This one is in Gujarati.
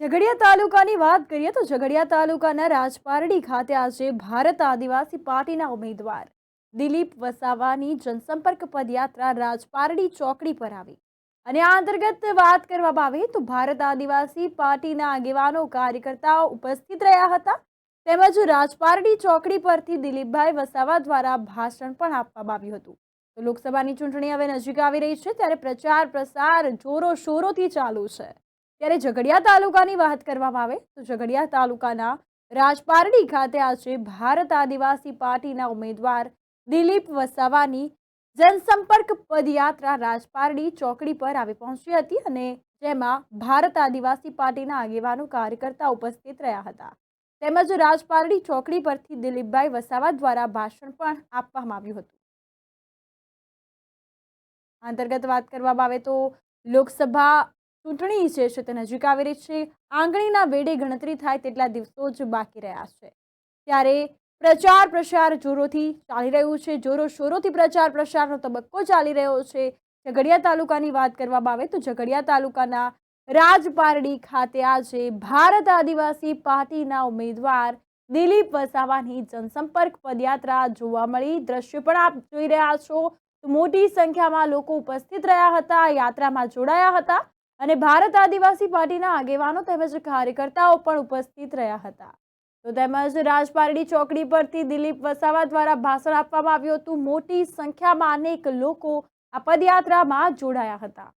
ઝઘડિયા તાલુકાની વાત કરીએ તો ઝઘડિયા તાલુકાના રાજપારડી ખાતે આજે ભારત આદિવાસી પાર્ટીના ઉમેદવાર દિલીપ વસાવાની જનસંપર્ક પદયાત્રા રાજપારડી ચોકડી પર આવી. અને આ અંતર્ગત વાત કરવામાં આવે તો ભારત આદિવાસી પાર્ટીના આગેવાનો કાર્યકર્તાઓ ઉપસ્થિત રહ્યા હતા. તેમજ રાજપારડી ચોકડી પરથી દિલીપભાઈ વસાવા દ્વારા ભાષણ પણ આપવામાં આવ્યું હતું. તો લોકસભાની ચૂંટણી હવે નજીક આવી રહી છે, ત્યારે પ્રચાર પ્રસાર જોરો શોરોથી ચાલુ છે. ત્યારે ઝઘડિયા તાલુકાની વાત કરવામાં આવે તો ઝઘડિયા તાલુકાના રાજપારડી ખાતે આજે ભારત આદિવાસી પાર્ટીના ઉમેદવાર દિલીપ વસાવાની જનસંપર્ક પદયાત્રા રાજપારડી ચોકડી પર આવી પહોંચી હતી અને જેમાં ભારત આદિવાસી પાર્ટીના આગેવાનો કાર્યકર્તા ઉપસ્થિત રહ્યા હતા. તેમજ રાજપારડી ચોકડી પરથી દિલીપભાઈ વસાવા દ્વારા ભાષણ પણ આપવામાં આવ્યું હતું. અંતર્ગત વાત કરવામાં આવે તો લોકસભા ચૂંટણી જે છે તે નજીક આવી રહી છે. આંગળીના વેડે ગણતરી થાય તેટલા દિવસો જ બાકી રહ્યા છે. ત્યારે પ્રચાર પ્રસાર જોરોથી ચાલી રહ્યું છે. જોરો શોરોથી પ્રચાર પ્રસારનો તબક્કો ચાલી રહ્યો છે. ઝઘડિયા તાલુકાની વાત કરવામાં આવે તો ઝઘડિયા તાલુકાના રાજપારડી ખાતે આજે ભારત આદિવાસી પાર્ટીના ઉમેદવાર દિલીપ વસાવાની જનસંપર્ક પદયાત્રા જોવા મળી. દ્રશ્ય પણ આપ જોઈ રહ્યા છો. મોટી સંખ્યામાં લોકો ઉપસ્થિત રહ્યા હતા. યાત્રામાં જોડાયા હતા. અને ભારત આદિવાસી પાર્ટીના આગેવાનો તેમજ કાર્યકર્તાઓ પણ ઉપસ્થિત રહ્યા હતા. તો તેમજ રાજપારડી ચોકડી પરથી દિલીપ વસાવા દ્વારા ભાષણ આપવામાં આવ્યું હતું. મોટી સંખ્યામાં અનેક લોકો આ પદયાત્રામાં જોડાયા હતા.